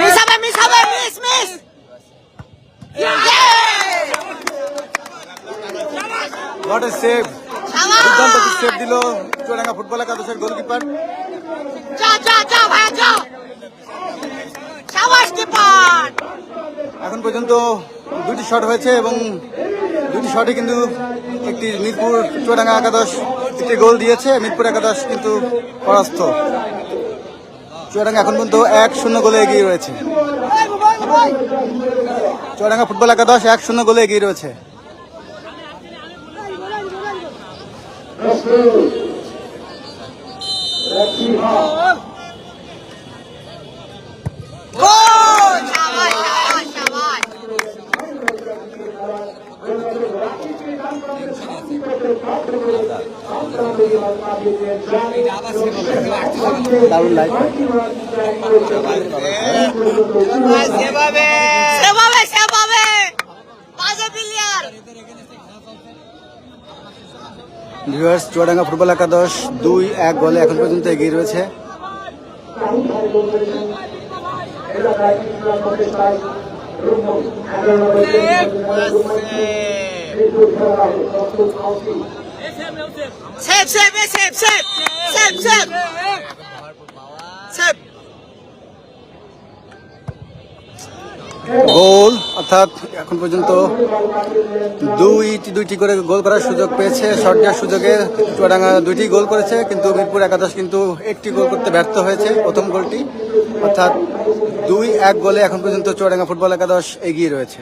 Miss হবে miss হবে miss miss লটে সেভ দুর্দান্ত সেভ দিল চুয়াডাঙ্গা ফুটবল একাদশের গোলকিপার। এখন পর্যন্ত দুটি শট হয়েছে এবং দুটি শটে কিন্তু একটি মিরপুর চুয়াডাঙ্গা একাদশ একটি গোল দিয়েছে। মিরপুর একাদশ কিন্তু পরাস্ত। চুয়াডাঙ্গা এখন পর্যন্ত এক শূন্য গোলে এগিয়ে রয়েছে। চুয়াডাঙ্গা ফুটবল একাদশ এক শূন্য গোলে এগিয়ে রয়েছে। চুয়াডাঙ্গা ফুটবল একাদশ দুই এক গোলে এখন পর্যন্ত এগিয়ে রয়েছে। গোল অর্থাৎ এখন পর্যন্ত দুইটি দুইটি করে গোল করার সুযোগ পেয়েছে। শর্ট সুযোগে চুয়াডাঙ্গা দুইটি গোল করেছে, কিন্তু মিরপুর একাদশ কিন্তু একটি গোল করতে ব্যর্থ হয়েছে প্রথম গোলটি। অর্থাৎ দুই, এক গোলে এখন পর্যন্ত চুয়াডাঙ্গা ফুটবল একাদশ এগিয়ে রয়েছে?